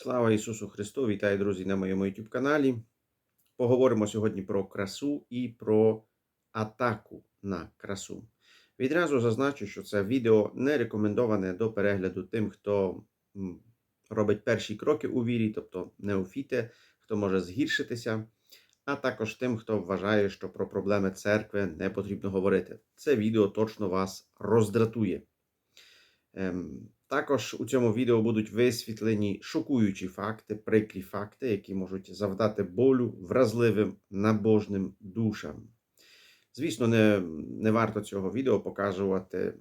Слава Ісусу Христу! Вітаю, друзі, на моєму YouTube каналі. Поговоримо сьогодні про красу і про атаку на красу. Відразу зазначу, що це відео не рекомендоване до перегляду тим, хто робить перші кроки у вірі, тобто неофіти, хто може згіршитися, а також тим, хто вважає, що про проблеми церкви не потрібно говорити. Це відео точно вас роздратує. Також у цьому відео будуть висвітлені шокуючі факти, прикрі факти, які можуть завдати болю вразливим набожним душам. Звісно, не, не варто цього відео показувати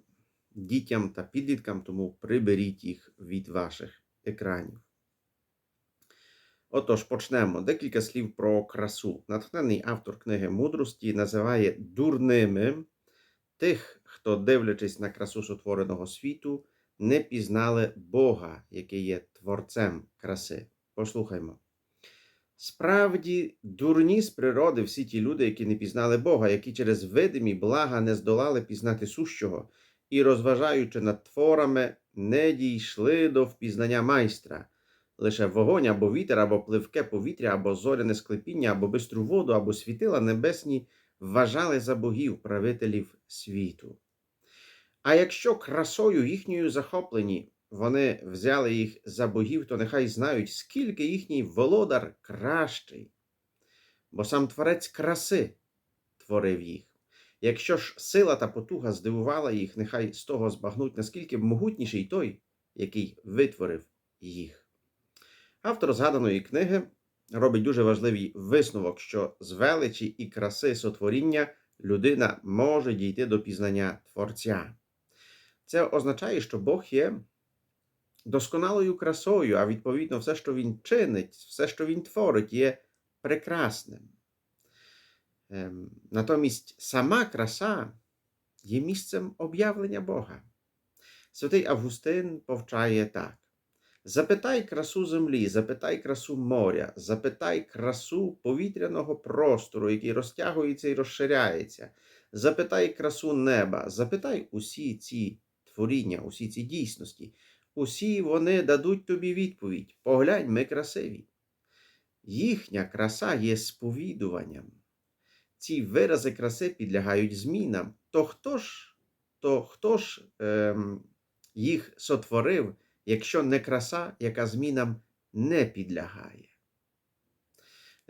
дітям та підліткам, тому приберіть їх від ваших екранів. Отож, почнемо. Декілька слів про красу. Натхнений автор книги мудрості називає дурними тих, хто, дивлячись на красу сотвореного світу, не пізнали Бога, який є творцем краси. Послухаймо. Справді, дурні з природи всі ті люди, які не пізнали Бога, які через видимі блага не здолали пізнати сущого, і, розважаючи над творами, не дійшли до впізнання майстра. Лише вогонь або вітер, або пливке повітря, або зоряне склепіння, або бистру воду, або світила небесні вважали за богів правителів світу. А якщо красою їхньою захоплені вони взяли їх за богів, то нехай знають, скільки їхній володар кращий, бо сам творець краси творив їх. Якщо ж сила та потуга здивувала їх, нехай з того збагнуть, наскільки могутніший той, який витворив їх. Автор згаданої книги робить дуже важливий висновок, що з величі і краси сотворіння людина може дійти до пізнання Творця. Це означає, що Бог є досконалою красою, а відповідно, все, що Він чинить, все, що Він творить, є прекрасним. Ем, Натомість сама краса є місцем об'явлення Бога. Святий Августин повчає так: запитай красу землі, запитай красу моря, запитай красу повітряного простору, який розтягується і розширяється, запитай красу неба, запитай усі ці творіння, усі ці дійсності, усі вони дадуть тобі відповідь. Поглянь, ми красиві. Їхня краса є сповідуванням. Ці вирази краси підлягають змінам. То хто ж то хто ж ем, їх сотворив, якщо не краса, яка змінам не підлягає?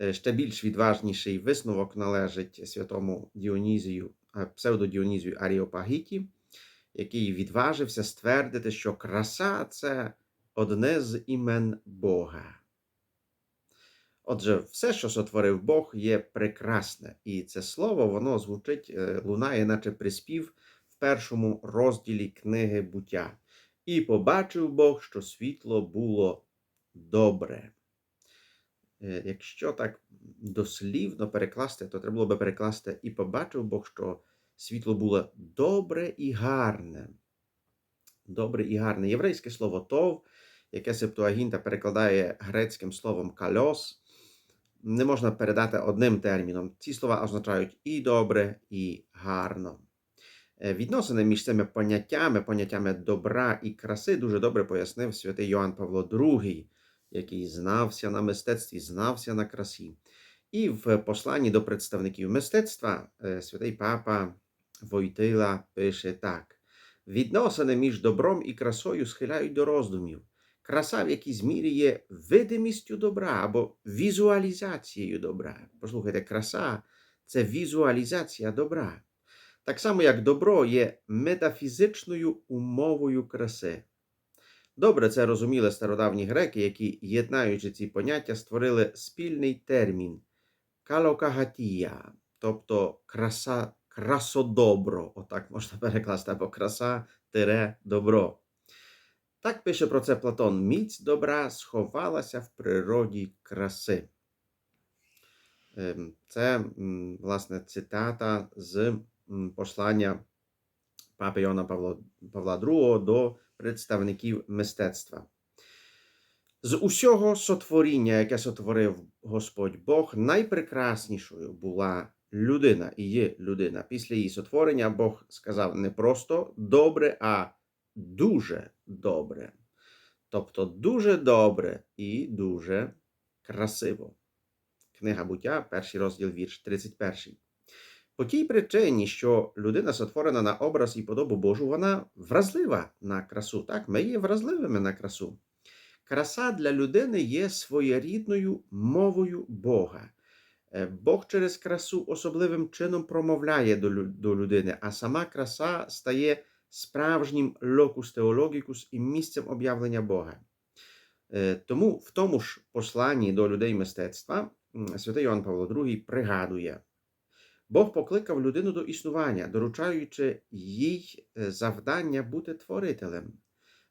Е, Ще більш відважніший висновок належить святому Діонізію, е, псевдодіонізію Аріопагіті, який відважився ствердити, що краса це одне з імен Бога. Отже, все, що сотворив Бог, є прекрасне, і це слово воно звучить, е, лунає, наче приспів в першому розділі книги буття. І побачив Бог, що світло було добре. Е, Якщо так дослівно перекласти, то треба було би перекласти і побачив Бог, що світло було добре і гарне. Добре і гарне. Єврейське слово тов, яке Септуагінта перекладає грецьким словом кальос, не можна передати одним терміном. Ці слова означають і добре, і гарно. Е, Відносини між цими поняттями, поняттями добра і краси, дуже добре пояснив святий Йоанн Павло II, який знався на мистецтві, знався на красі. І в посланні до представників мистецтва е, святий папа Войтила пише так: відносини між добром і красою схиляють до роздумів. Краса в якійсь мірі є видимістю добра або візуалізацією добра. Послухайте, краса це візуалізація добра. Так само, як добро є метафізичною умовою краси. Добре це розуміли стародавні греки, які, єднаючи ці поняття, створили спільний термін калокагатія, тобто краса, красодобро, отак можна перекласти, або краса тире добро. Так пише про це Платон: міць добра сховалася в природі краси. Ем, Це, власне, цитата з послання папи Йона Павло, Павла II до представників мистецтва. З усього сотворіння, яке сотворив Господь Бог, найпрекраснішою була людина і є людина. Після її сотворення Бог сказав не просто добре, а дуже добре. тобто дуже добре і дуже красиво. Книга буття, перший розділ вірш 31. По тій причині, що людина сотворена на образ і подобу Божу, вона вразлива на красу. Так, ми є вразливими на красу. Краса для людини є своєрідною мовою Бога. Е, Бог через красу особливим чином промовляє до, лю- до людини, а сама краса стає справжнім локус теологікус і місцем об'явлення Бога. Е, Тому в тому ж посланні до людей мистецтва святий Йоанн Павло II пригадує, Бог покликав людину до існування, доручаючи їй е, завдання бути творителем.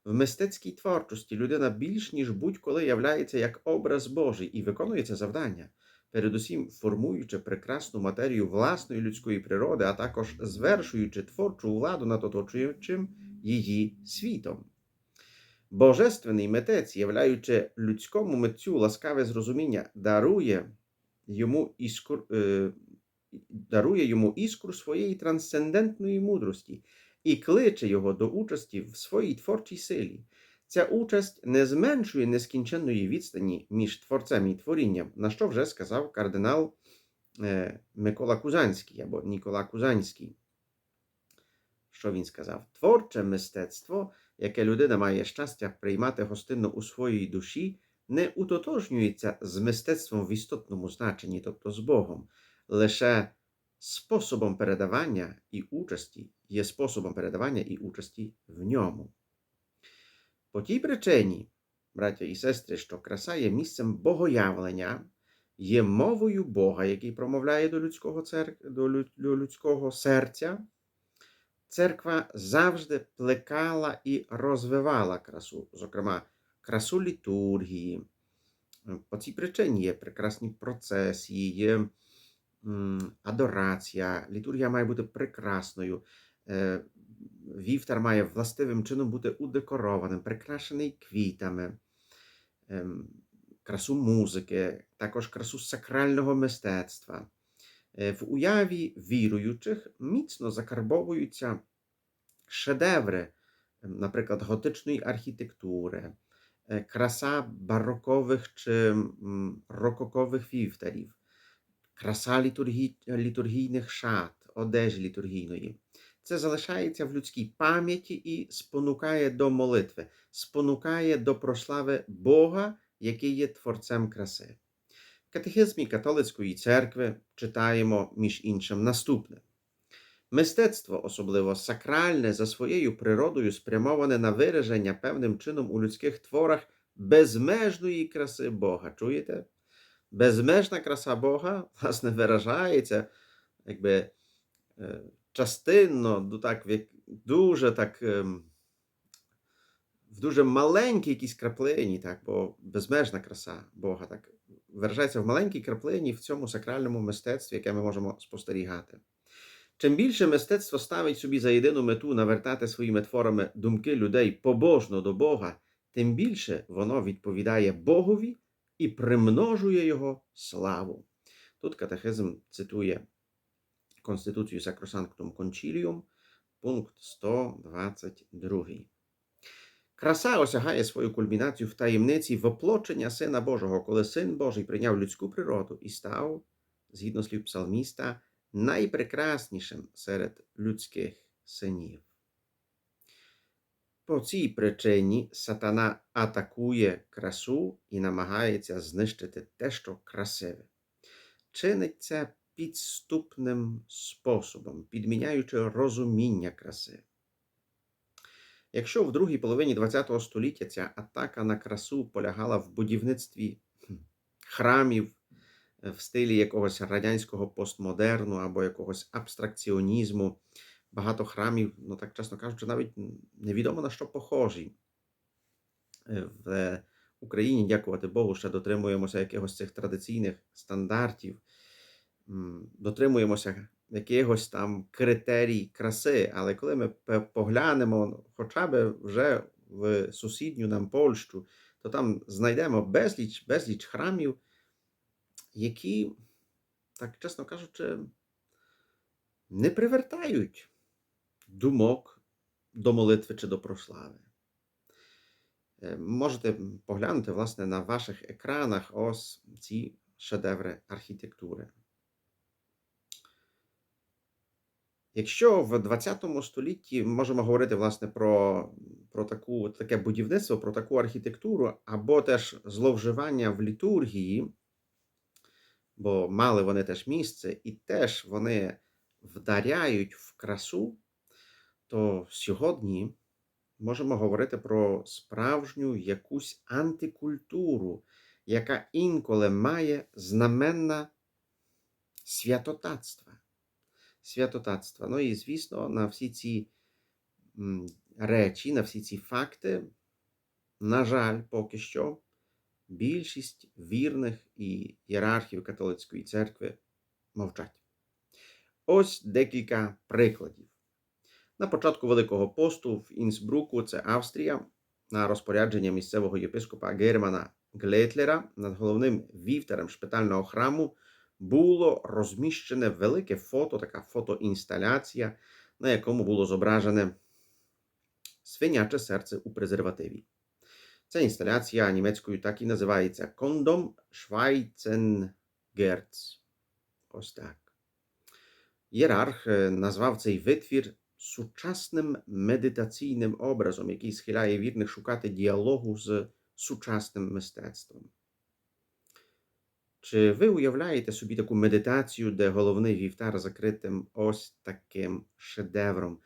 В мистецькій творчості людина більш ніж будь-коли являється як образ Божий і виконує це завдання, передусім формуючи прекрасну матерію власної людської природи, а також звершуючи творчу владу над оточуючим її світом. Божественний митець, являючи людському митцю ласкаве зрозуміння, дарує йому іскру, е, дарує йому іскру своєї трансцендентної мудрості і кличе його до участі в своїй творчій силі. Ця участь не зменшує нескінченної відстані між творцем і творінням, на що вже сказав кардинал е, Микола Кузанський або Нікола Кузанський. Що він сказав? Творче мистецтво, яке людина має щастя приймати гостинно у своїй душі, не утотожнюється з мистецтвом в істотному значенні, тобто з Богом, лише способом передавання і участі є способом передавання і участі в ньому. По тій причині, браття і сестри, що краса є місцем богоявлення, є мовою Бога, який промовляє до людського, цер... до людського серця, церква завжди плекала і розвивала красу, зокрема, красу літургії. По цій причині є прекрасні процесії, є адорація, літургія має бути прекрасною. Вівтар має властивим чином бути удекорованим, прикрашений квітами, ем, красу музики, також красу сакрального мистецтва. Е, В уяві віруючих міцно закарбовуються шедеври, ем, наприклад, готичної архітектури, е, краса барокових чи рококових вівтарів, краса літургі... літургійних шат, одежі літургійної. Це залишається в людській пам'яті і спонукає до молитви, спонукає до прослави Бога, який є творцем краси. В катехизмі католицької церкви читаємо, між іншим, наступне. Мистецтво, особливо сакральне, за своєю природою спрямоване на вираження певним чином у людських творах безмежної краси Бога. Чуєте? Безмежна краса Бога, власне, виражається, якби е, частинно, ду- так, дуже так. ем, В дуже маленькій якійсь краплині, так, бо безмежна краса Бога так виражається в маленькій краплині в цьому сакральному мистецтві, яке ми можемо спостерігати. Чим більше мистецтво ставить собі за єдину мету навертати своїми творами думки людей побожно до Бога, тим більше воно відповідає Богові і примножує його славу. Тут катехизм цитує Конституцію Sacrosanctum Concilium, пункт 122. Краса осягає свою кульмінацію в таємниці воплочення Сина Божого, коли Син Божий прийняв людську природу і став, згідно слів псалміста, найпрекраснішим серед людських синів. По цій причині сатана атакує красу і намагається знищити те, що красиве. Чинить це підступним способом, підміняючи розуміння краси. Якщо в другій половині ХХ століття ця атака на красу полягала в будівництві храмів е, в стилі якогось радянського постмодерну або якогось абстракціонізму, багато храмів, ну так чесно кажучи, навіть невідомо на що похожі. Е, В Україні, дякувати Богу, ще дотримуємося якихось цих традиційних стандартів, дотримуємося якихось там критерій краси. Але коли ми поглянемо ну, хоча б вже в сусідню нам Польщу, то там знайдемо безліч, безліч храмів, які, так чесно кажучи, не привертають думок до молитви чи до прослави. Е, Можете поглянути, власне, на ваших екранах ось ці шедеври архітектури. Якщо в 20 столітті можемо говорити власне про, про таку, таке будівництво, про таку архітектуру, або теж зловживання в літургії, бо мали вони теж місце, і теж вони вдаряють в красу, то сьогодні можемо говорити про справжню якусь антикультуру, яка інколи має знаменна святотатства. Святотатства. Ну і, звісно, на всі ці речі, на всі ці факти, на жаль, поки що, більшість вірних і ієрархів католицької церкви мовчать. Ось декілька прикладів. На початку Великого посту в Інсбруку, це Австрія, на розпорядження місцевого єпископа Германа Глетлера над головним вівтарем шпитального храму було розміщене велике фото, така фотоінсталяція, на якому було зображене свиняче серце у презервативі. Ця інсталяція німецькою так і називається Кондом Schweizengerz. Ось так. Єрарх е, назвав цей витвір сучасним медитаційним образом, який схиляє вірних шукати діалогу з сучасним мистецтвом. Чи ви уявляєте собі таку медитацію, де головний вівтар закритим ось таким шедевром?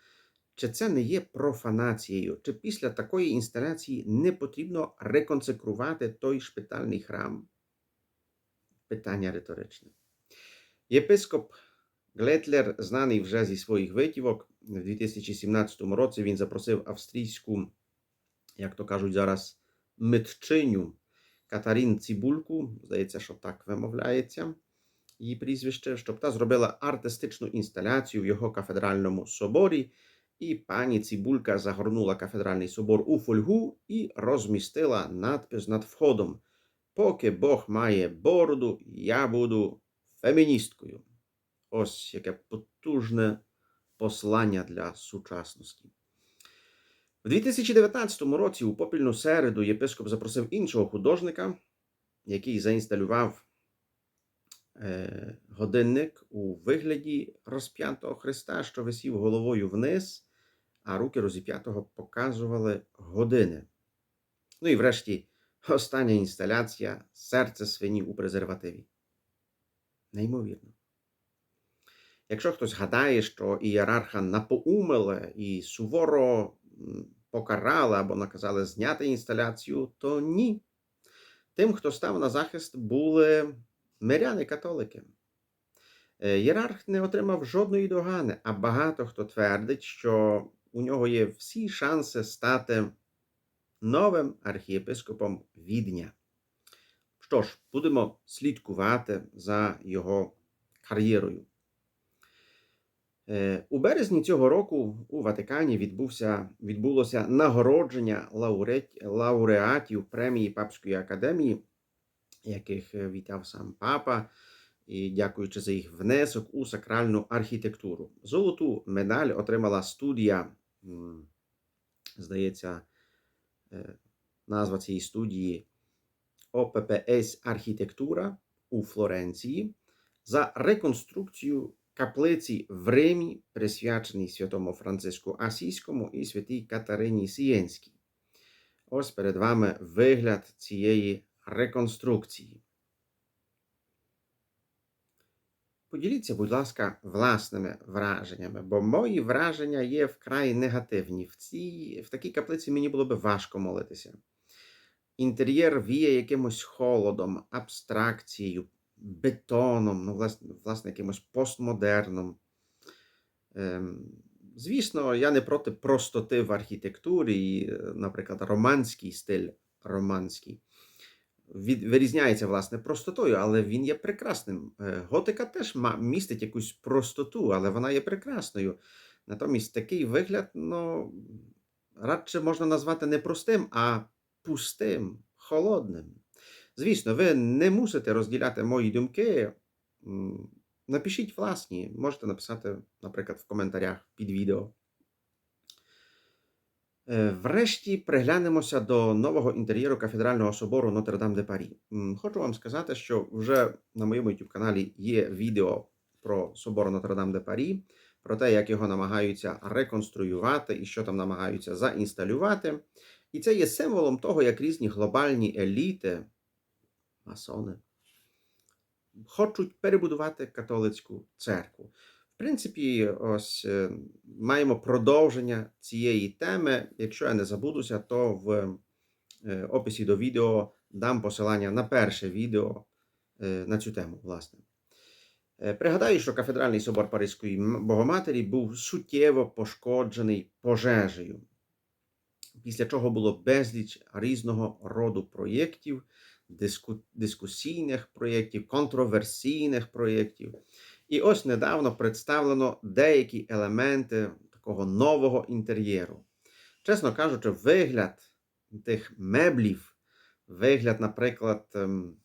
Чи це не є профанацією? Чи після такої інсталяції не потрібно реконсекрувати той шпитальний храм? Питання риторичне. Єпископ Глетлер, знаний вже зі своїх витівок, в 2017 році він запросив австрійську, як то кажуть зараз, митчиню Катарін Цибульку, здається, що так вимовляється її прізвище, щоб та зробила артистичну інсталяцію в його кафедральному соборі. І пані Цибулька загорнула кафедральний собор у фольгу і розмістила надпис над входом: Поки Бог має бороду, я буду феміністкою. Ось яке потужне послання для сучасності. У 2019 році у попільну середу єпископ запросив іншого художника, який заінсталював е, годинник у вигляді розп'ятого Христа, що висів головою вниз, а руки розіп'ятого показували години. Ну і врешті остання інсталяція серце свині у презервативі. Неймовірно. Якщо хтось гадає, що ієрарха напоумили і суворо покарали або наказали зняти інсталяцію, то ні. Тим, хто став на захист, були миряни-католики. Єрарх не отримав жодної догани, а багато хто твердить, що у нього є всі шанси стати новим архієпископом Відня. Що ж, будемо слідкувати за його кар'єрою. У березні цього року у Ватикані відбувся, відбулося нагородження лауреат, лауреатів премії Папської академії, яких вітав сам папа, і дякуючи за їх внесок у сакральну архітектуру. Золоту медаль отримала студія, здається, назва цієї студії ОППС Архітектура у Флоренції за реконструкцію каплиці в Римі, присвяченій святому Франциску Асійському і святій Катерині Сієнській. Ось перед вами вигляд цієї реконструкції. Поділіться, будь ласка, власними враженнями, бо мої враження є вкрай негативні. В цій, в такій каплиці мені було би важко молитися. Інтер'єр віє якимось холодом, абстракцією, бетоном, ну, власне, власне, якимось постмодерном. Ем, Звісно, я не проти простоти в архітектурі, і, наприклад, романський стиль романський. Від, вирізняється, власне, простотою, але він є прекрасним. Е, готика теж містить якусь простоту, але вона є прекрасною. Натомість такий вигляд, ну, радше можна назвати не простим, а пустим, холодним. Звісно, ви не мусите розділяти мої думки. Напишіть власні, можете написати, наприклад, в коментарях під відео. Е, Врешті приглянемося до нового інтер'єру кафедрального собору Нотр-Дам де Парі. Хочу вам сказати, що вже на моєму YouTube каналі є відео про собор Нотр-Дам де Парі, про те, як його намагаються реконструювати і що там намагаються заінсталювати. І це є символом того, як різні глобальні еліти, масони, хочуть перебудувати католицьку церкву. В принципі, ось е, маємо продовження цієї теми. Якщо я не забудуся, то в е, описі до відео дам посилання на перше відео е, на цю тему, власне. Пригадаю, що кафедральний собор Паризької Богоматері був суттєво пошкоджений пожежею, після чого було безліч різного роду проєктів, диску- дискусійних проєктів, контроверсійних проєктів. І ось недавно представлено деякі елементи такого нового інтер'єру. Чесно кажучи, вигляд тих меблів, вигляд, наприклад, ем,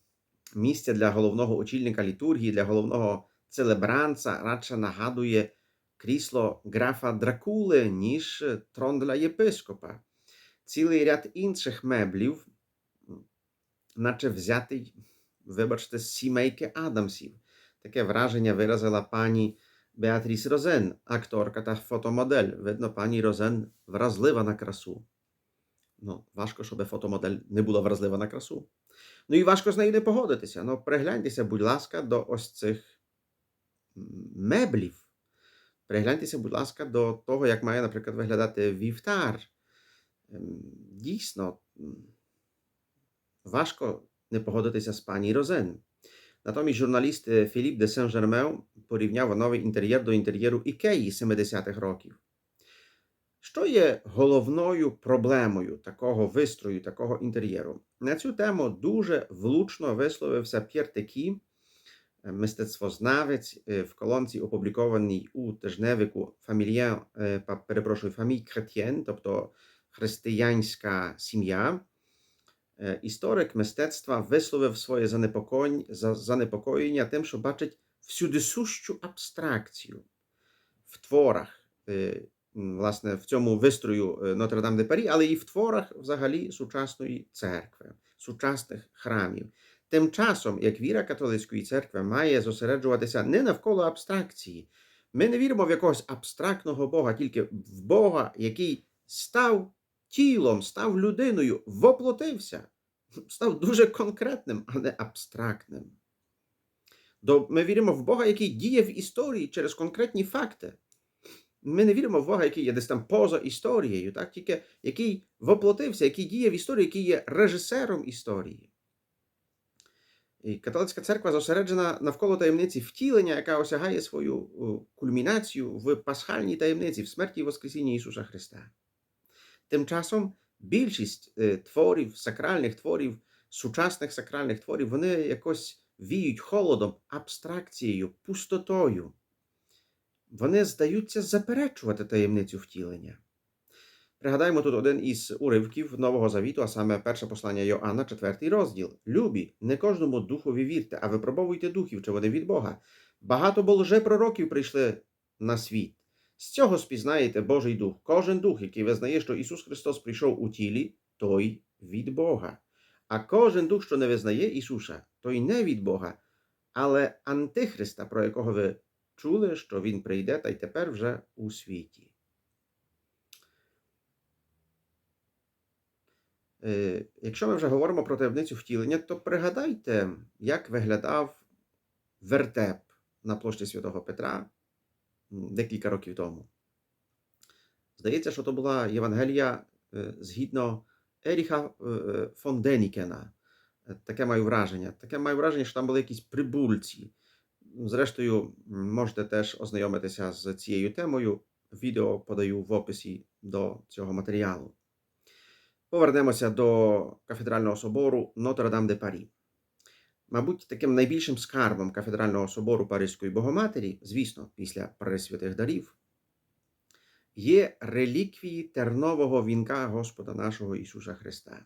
місця для головного очільника літургії, для головного целебранца радше нагадує крісло графа Дракули, ніж трон для єпископа. Цілий ряд інших меблів, наче взятий, вибачте, з сімейки Адамсів. Таке враження виразила пані Беатріс Розен, акторка та фотомодель. Видно, пані Розен вразлива на красу. Ну, важко, щоб фотомодель не була вразлива на красу. Ну і важко з нею не погодитися. Ну, пригляньтеся, будь ласка, до ось цих меблів. Пригляньтеся, будь ласка, до того, як має, наприклад, виглядати вівтар. Ем, Дійсно, важко не погодитися з пані Розен. Натомість журналіст е, Філіп де Сен-Жермен порівняв новий інтер'єр до інтер'єру Ікеї 70-х років. Що є головною проблемою такого вистрою, такого інтер'єру? На цю тему дуже влучно висловився П'єр Текі, е, мистецтвознавець е, в колонці, опублікованій у тижневику Фамілія, перепрошую, Фаміль Кретєн, тобто християнська сім'я. Історик мистецтва висловив своє занепокоєння, тим, що бачить всюдисущу абстракцію в творах, власне, в цьому вистрою Нотр-Дам де Парі, але і в творах взагалі сучасної церкви, сучасних храмів. Тим часом, як віра католицької церкви має зосереджуватися не навколо абстракції. Ми не віримо в якогось абстрактного Бога, тільки в Бога, який став тілом, став людиною, воплотився, став дуже конкретним, а не абстрактним. Ми віримо в Бога, який діє в історії через конкретні факти. Ми не віримо в Бога, який є десь там поза історією, так? тільки який воплотився, який діє в історії, який є режисером історії. І католицька церква зосереджена навколо таємниці втілення, яка осягає свою кульмінацію в пасхальній таємниці, в смерті і Воскресінні Ісуса Христа. Тим часом більшість е, творів, сакральних творів, сучасних сакральних творів, вони якось віють холодом, абстракцією, пустотою. Вони здаються заперечувати таємницю втілення. Пригадаємо тут один із уривків Нового Завіту, а саме перше послання Йоанна, четвертий розділ. Любі, не кожному духові вірте, а випробовуйте духів, чи вони від Бога. Багато бо лжепророків прийшли на світ. З цього спізнаєте Божий дух. Кожен дух, який визнає, що Ісус Христос прийшов у тілі, той від Бога. А кожен дух, що не визнає Ісуса, той не від Бога, але Антихриста, про якого ви чули, що Він прийде та й тепер вже у світі. Е, Якщо ми вже говоримо про таємницю втілення, то пригадайте, як виглядав вертеп на площі Святого Петра декілька років тому. Здається, що то була Євангелія е, згідно Еріха е, е, фон Денікена. Таке маю враження. Таке маю враження, що там були якісь прибульці. Зрештою, можете теж ознайомитися з цією темою. Відео подаю в описі до цього матеріалу. Повернемося до кафедрального собору Нотр-Дам де Парі. Мабуть, таким найбільшим скарбом кафедрального собору Паризької Богоматері, звісно, після Пресвятих дарів, є реліквії тернового вінка Господа нашого Ісуса Христа.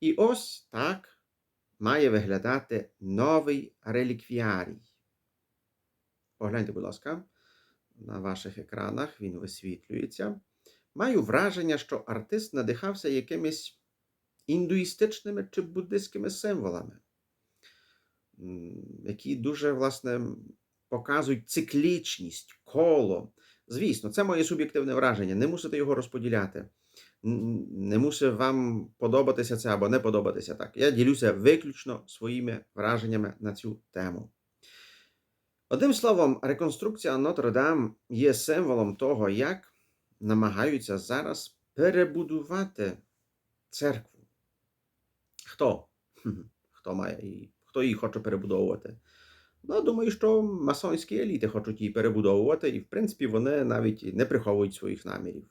І ось так має виглядати новий реліквіарій. Погляньте, будь ласка, на ваших екранах він висвітлюється. Маю враження, що артист надихався якимись індуїстичними чи буддистськими символами, які дуже, власне, показують циклічність, коло. Звісно, це моє суб'єктивне враження. Не мусите його розподіляти. Не мусить вам подобатися це або не подобатися так. Я ділюся виключно своїми враженнями на цю тему. Одним словом, реконструкція Нотр-Дам є символом того, як намагаються зараз перебудувати церкву. Хто? Хто має її? Хто її хоче перебудовувати? Ну, думаю, що масонські еліти хочуть її перебудовувати, і, в принципі, вони навіть не приховують своїх намірів.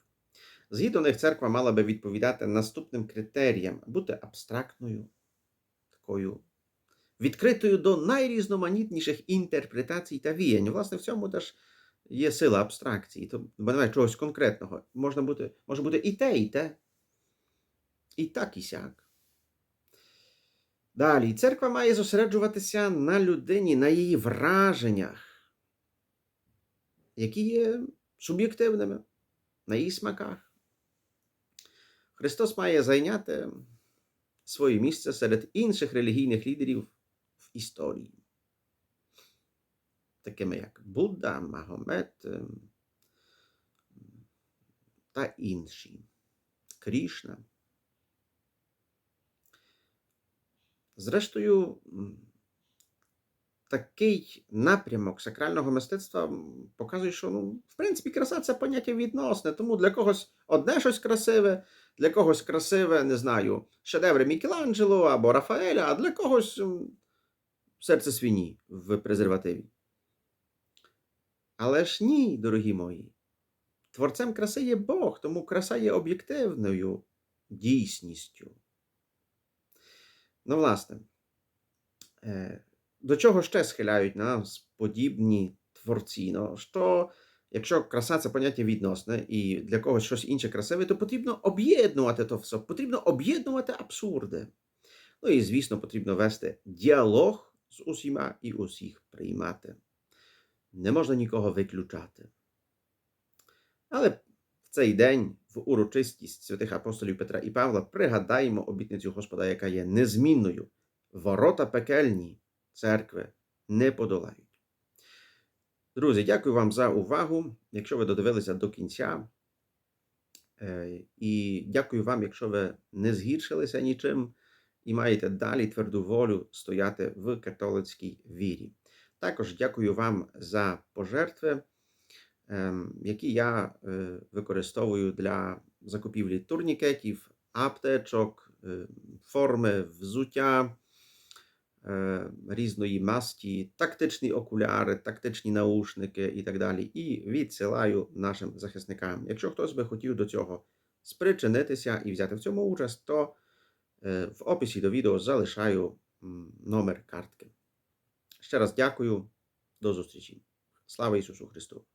Згідно них, церква мала би відповідати наступним критеріям: бути абстрактною, такою відкритою до найрізноманітніших інтерпретацій та віянь. Власне, в цьому теж є сила абстракції, то немає чогось конкретного. Можна бути, може бути і те, і те, і так, і сяк. Далі, церква має зосереджуватися на людині, на її враженнях, які є суб'єктивними, на її смаках. Христос має зайняти своє місце серед інших релігійних лідерів в історії, такими як Будда, Магомед ем, та інші, Крішна. Зрештою, такий напрямок сакрального мистецтва показує, що ну, в принципі краса це поняття відносне. Тому для когось одне щось красиве, для когось красиве, не знаю, шедеври Мікеланджело або Рафаеля, а для когось серце свині в презервативі. Але ж ні, дорогі мої. Творцем краси є Бог, тому краса є об'єктивною дійсністю. Ну, власне, е, до чого ще схиляють нас подібні творці? Ну, що якщо краса це поняття відносне, і для когось щось інше красиве, то потрібно об'єднувати то все, потрібно об'єднувати абсурди. Ну і, звісно, потрібно вести діалог з усіма і усіх приймати. Не можна нікого виключати. Але цей день, в урочистість святих апостолів Петра і Павла, пригадаємо обітницю Господа, яка є незмінною. Ворота пекельні церкви не подолають. Друзі, дякую вам за увагу. Якщо ви додивилися до кінця. Е, І дякую вам, якщо ви не згіршилися нічим і маєте далі тверду волю стояти в католицькій вірі. Також дякую вам за пожертви, які я е, використовую для закупівлі турнікетів, аптечок, е, форми, взуття е, різної масті, тактичні окуляри, тактичні наушники і так далі. І відсилаю нашим захисникам. Якщо хтось би хотів до цього спричинитися і взяти в цьому участь, то е, в описі до відео залишаю номер картки. Ще раз дякую. До зустрічі. Слава Ісусу Христу!